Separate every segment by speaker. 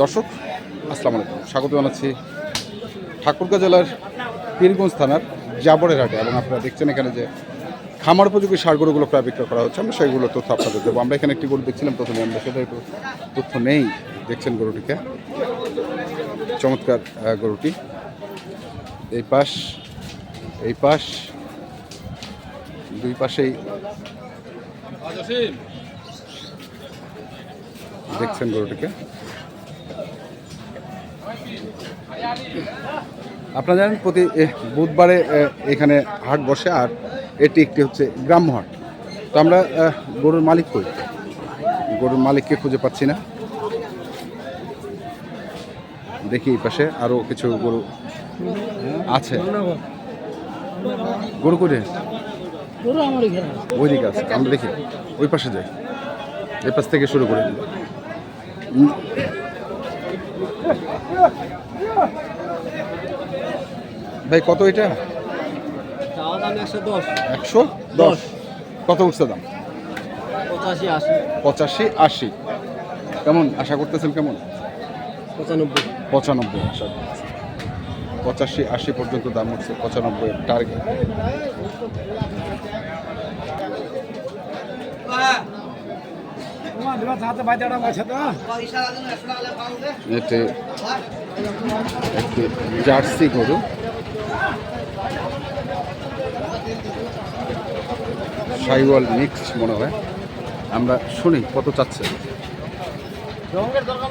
Speaker 1: দর্শক, আসসালামু আলাইকুম। স্বাগত জানাচ্ছি ঠাকুরগাঁ জেলার পীরগঞ্জ থানার জাবরের হাটে এবং আপনারা দেখছেন এখানে যে খামার উপযোগী সার গরুগুলো প্রায় বিক্রয় করা হচ্ছে। আমরা সেইগুলো তথ্য আপনাদের দেবো। আমরা এখানে একটি গরু দেখছিলাম, প্রথমে আমরা সেটা একটু তথ্য নেই। দেখছেন গরুটিকে। চমৎকার গরুটি। এই পাশ এই পাশ, দুই পাশেই দেখছেন গরুটিকে? আপনারা জানেন প্রতি এ, বুধবারে এখানে হাট বসে আর এটি একটি হচ্ছে গ্রাম্য হাট। তো আমরা গরুর মালিক কই? গরুর মালিককে খুঁজে পাচ্ছি না। দেখি এই পাশে আরও কিছু গরু আছে। গরু করে ওই দিকে আছে। আমরা দেখি ওই পাশে যাই। এই পাশ থেকে শুরু করে দিই। ভাই, কত এটা?
Speaker 2: একশো? দশ।
Speaker 1: কত উঠছে দাম?
Speaker 2: পঁচাশি, আশি।
Speaker 1: পঁচাশি আশি কেমন? আশা করতেছেন কেমন?
Speaker 2: পঁচানব্বই
Speaker 1: পঁচানব্বই আশা পঁচাশি, আশি পর্যন্ত দাম উঠছে পঁচানব্বই টার্গেট এতে একটি জার্সি গরু। সাইওয়াল মিক্স মনে হয়। আমরা শুনি কত চাচ্ছে।
Speaker 2: রঙের দরকার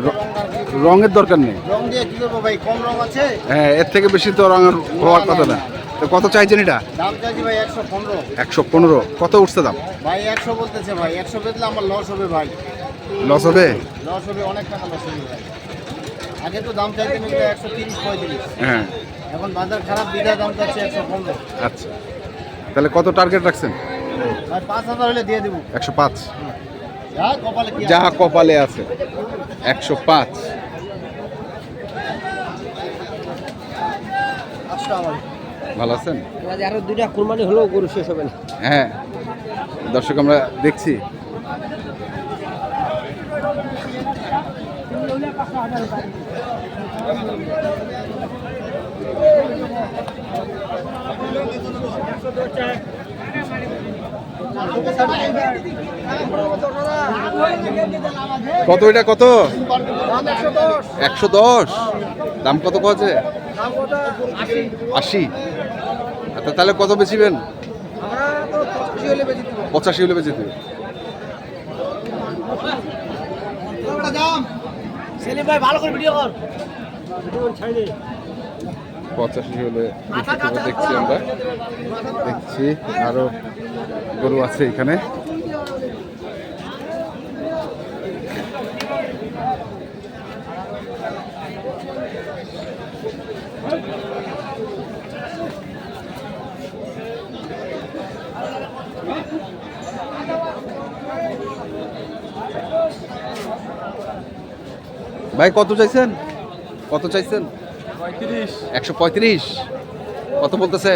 Speaker 1: র- রঙের দরকার নেই।
Speaker 2: রং দিয়ে কি করব ভাই? কম রং আছে?
Speaker 1: হ্যাঁ এর থেকে বেশি তো রঙের হওয়ার কথা না। তো কত চাইছেন এটা?
Speaker 2: দাম চাইছি ভাই একশো পনেরো।
Speaker 1: একশো পনেরো। কত উঠছে দাম?
Speaker 2: ভাই একশো বলতেছে ভাই। একশো বেচলে আমার লস হবে ভাই।
Speaker 1: লস হবে?
Speaker 2: লস হবে অনেক টাকা লস হবে ভাই। আগে তো দাম মিলবে একশো তিরিশ পঁয়ত্রিশ।
Speaker 1: হ্যাঁ।
Speaker 2: এখন বাজার খারাপ বিঘা দাম চাচ্ছে একশো পনেরো।
Speaker 1: আচ্ছা। তাহলে কত টার্গেট রাখছেন?
Speaker 2: ভাই পাঁচ হাজার হলে দিয়ে দেবো।
Speaker 1: একশো পাঁচ।
Speaker 2: যা কপালে কি
Speaker 1: যা
Speaker 2: আছে?
Speaker 1: কপালে আছে। একশো পাঁচ।
Speaker 2: আলাইকুম।
Speaker 1: ভালো আছেন?
Speaker 2: আরও দুইটা কোরবানি হলেও গরু শেষ হবে না।
Speaker 1: হ্যাঁ দর্শক আমরা দেখছি। কত এটা কত? একশো দশ। দাম কত কছে আশি। আচ্ছা তাহলে কত বেচিবেন? পঁচাশি হলে বেঁচে দেবে। পঁচাশি হলে দেখছি আমরা। দেখছি আরও গরু আছে এখানে। ভাই কত চাইছেন? কত চাইছেন? একশো পঁয়ত্রিশ। কত বলতেছে?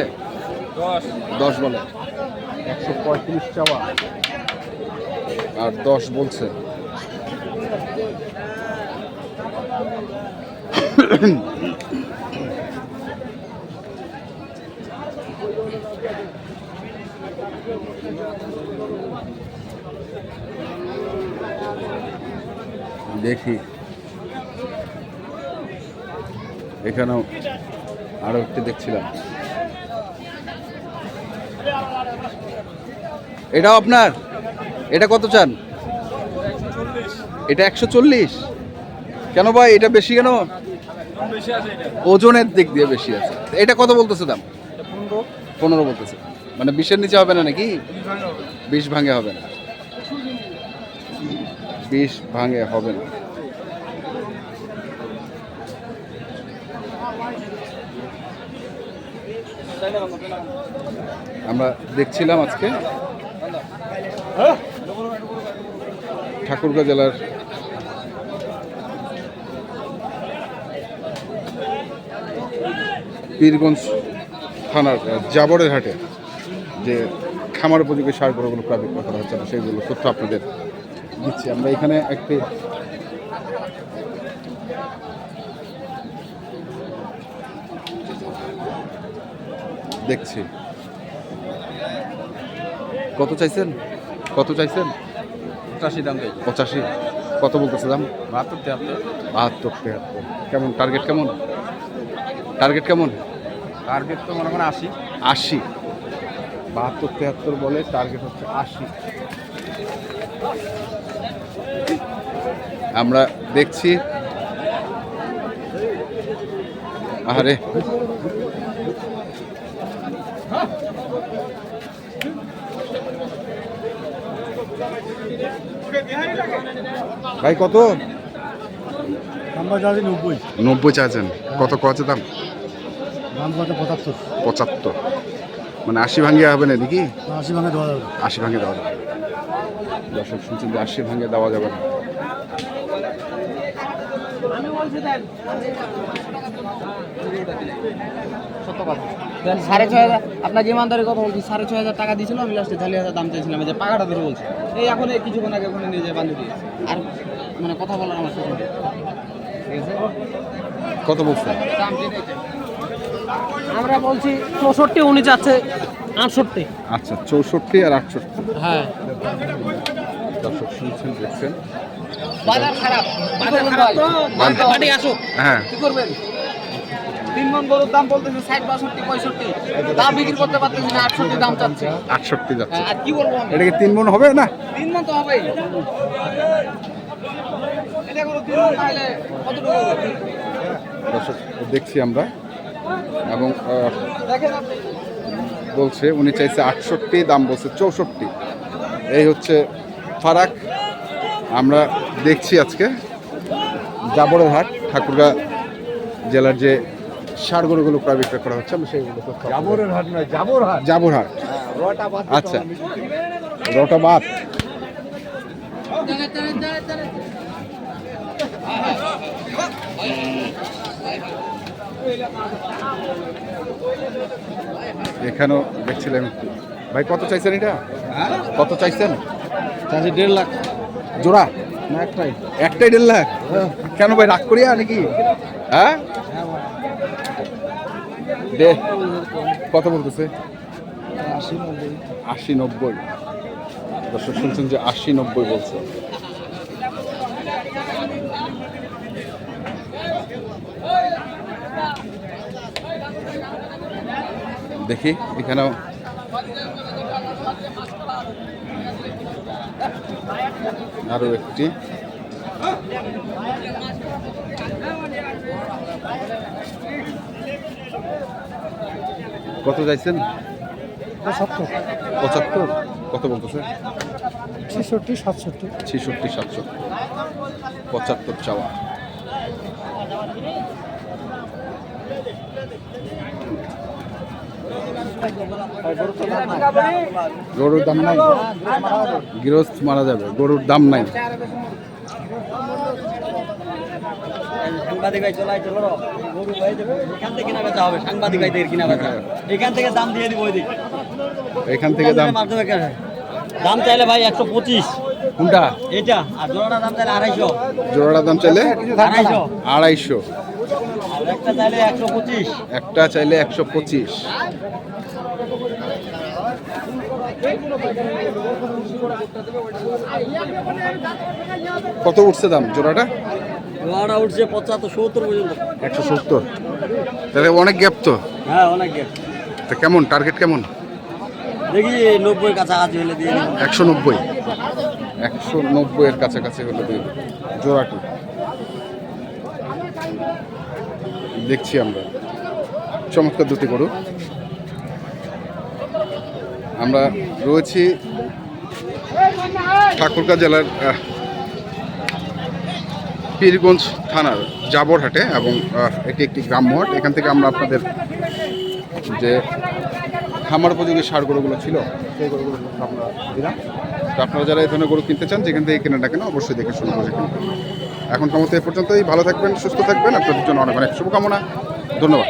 Speaker 3: দশ
Speaker 1: বলে। একশো পঁয়ত্রিশ চাওয়া। আর দশ বলছে। দেখি। এখানেও আরও একটি দেখছিলাম। এটাও আপনার? এটা কত চান? এটা একশো চল্লিশ। কেন ভাই, এটা বেশি কেন?
Speaker 3: বেশি
Speaker 1: ওজনের দিক দিয়ে বেশি আছে। এটা কত বলতেছে দাম?
Speaker 3: পনেরো
Speaker 1: বলতেছে। মানে বিশের নিচে হবে না নাকি?
Speaker 3: বিশ ভাঙে হবে
Speaker 1: না। বিষ ভাঙে হবে না। আমরা দেখছিলাম আজকে। ঠাকুরগাঁ জেলার পীরগঞ্জ থানার জাবরের হাটে যে খামার উপযোগী সার গরুগুলো প্রায় করা হচ্ছে না সেইগুলো তথ্য আপনাদের দিচ্ছি। আমরা এখানে একটি দেখছি। কত চাইছেন? কত চাইছেন?
Speaker 3: পঁচাশি দাম
Speaker 1: পঁচাশি। কত বলতেছে দাম?
Speaker 3: বাহাত্তর তিয়াত্তর
Speaker 1: বাহাত্তর তেহাত্তর। কেমন? টার্গেট কেমন? টার্গেট কেমন?
Speaker 3: টার্গেট তো মনে করেন আশি।
Speaker 1: আশি। বাহাত্তর তেহাত্তর বলে টার্গেট হচ্ছে আশি। আমরা দেখছি। আরে ভাই কত?
Speaker 2: নব্বই।
Speaker 1: চাইছেন কত কছে দাম?
Speaker 2: দাম পঁচাত্তর।
Speaker 1: পঁচাত্তর। মানে আশি ভাঙ্গিয়া হবে না নাকি?
Speaker 2: আশি ভাঙে দেওয়া যাবে।
Speaker 1: আশি ভাঙে দেওয়া যাবে। দর্শক শুনছেন যে আশি ভাঙে দেওয়া যাবে না।
Speaker 4: সাড়ে ছয় হাজার আপনার যে ইমানদারের কথা বলছি সাড়ে ছয় হাজার টাকা দিয়েছিল আমি লাস্টে চালিয়ে হাজার দাম চাইছিলাম। যে পাকাটা ধরে বলছি। এই এখন এই কিছুক্ষণ আগে ওখানে নিয়ে যায় বান্ধবী আর মানে কথা বলার আমার আছে?
Speaker 1: কত
Speaker 4: চাই। আমরা বলছি চৌষট্টি উনি যাচ্ছে আটষট্টি।
Speaker 1: আচ্ছা চৌষট্টি আর আটষট্টি।
Speaker 4: হ্যাঁ।
Speaker 1: দর্শক শুনছেন দেখছেন।
Speaker 4: বাজার খারাপ। বাজার খারাপ পার্টি আসুক।
Speaker 1: হ্যাঁ।
Speaker 4: কি করবেন? তিন মন গরুর দাম বলতেছে ষাট বাষট্টি পঁয়ষট্টি। দাম বিক্রি করতে পারতেছি না আটষট্টি দাম চাচ্ছে।
Speaker 1: আটষট্টি যাচ্ছে।
Speaker 4: হ্যাঁ, আর কি বলব আমি?
Speaker 1: এটা কি তিন মন হবে না?
Speaker 4: তিন মন তো হবেই। এটা কোনো তিন মন তাহলে কতটুকু
Speaker 1: দর্শক দেখছি আমরা। এবং বলছে উনি চাইছে আটষট্টি দাম বলছে চৌষট্টি। এই হচ্ছে ফারাক। আমরা দেখছি আজকে। জাবরের হাট ঠাকুরগা জেলার যে ষাড় গরুগুলো প্রায় বিক্রয় করা হচ্ছে আমি সেইগুলো তথ্য
Speaker 2: হাট নয় জাবর হাট
Speaker 1: জাবর হাট আচ্ছা। রটা বাদ। এখানেও দেখছিলাম। ভাই কত চাইছেন এটা? কত চাইছেন?
Speaker 2: চাষি দেড় লাখ।
Speaker 1: জোড়া?
Speaker 2: না একটাই।
Speaker 1: একটাই দেড় লাখ? কেন ভাই রাগ করিয়া নাকি? হ্যাঁ? দে, কত বলতেছে?
Speaker 2: আশি নব্বই।
Speaker 1: দর্শক শুনছেন যে আশি নব্বই বলছে। দেখি, এখানেও। আরও একটি। কত যাইছেন পঁচাত্তর। কত বলতেছে?
Speaker 2: ছেষট্টি সাতষট্টি।
Speaker 1: ছেষট্টি সাতষট্টি। পঁচাত্তর চাওয়া। গরুর দাম নাই? গৃহস্থ মারা যাবে গরুর দাম নাই।
Speaker 5: সাংবাদিক ভাই চলো গরু ভাই দেবো এখান থেকে কিনা বেচা হবে সাংবাদিক ভাইদের কিনা বেচা এখান থেকে দাম দিয়ে দিব ওইদিক।
Speaker 1: এখান থেকে দাম
Speaker 5: দাম চাইলে ভাই একশো পঁচিশ।
Speaker 1: কোনটা?
Speaker 5: এটা আর জোড়াটা দাম চাইলে আড়াইশো।
Speaker 1: জোড়াটা দাম চাইলে
Speaker 5: আড়াইশো।
Speaker 1: আড়াইশো।
Speaker 5: একটা চাইলে একশো পঁচিশ।
Speaker 1: একটা চাইলে একশো পঁচিশ। কত উঠছে দাম জোড়াটা?
Speaker 5: জোড়াটা উঠছে পঁচাত্তর সত্তর পর্যন্ত।
Speaker 1: একশো সত্তর। তাহলে অনেক গ্যাপ তো?
Speaker 5: হ্যাঁ অনেক
Speaker 1: তা কেমন? টার্গেট কেমন?
Speaker 5: দেখি নব্বই কাছাকাছি হলে দিয়ে
Speaker 1: একশো নব্বই। একশো নব্বইয়ের কাছাকাছি হলো দুই জোড়াটি। দেখছি আমরা। চমৎকার দুটি গরু। আমরা রয়েছি ঠাকুরগাঁ জেলার পীরগঞ্জ থানার জাবরহাটে এবং এটি একটি গ্রাম্য এখান থেকে আমরা আপনাদের যে খামার উপযোগী সার গরুগুলো ছিল, সেই গরুগুলো আমরা দিলাম। তো আপনারা যারা এই ধরনের গরু কিনতে চান, যেখান থেকে কেনা কেন, অবশ্যই দেখে শুনে বুঝে এখন মতো এ পর্যন্তই। ভালো থাকবেন, সুস্থ থাকবেন। আপনাদের জন্য অনেক অনেক শুভকামনা। ধন্যবাদ।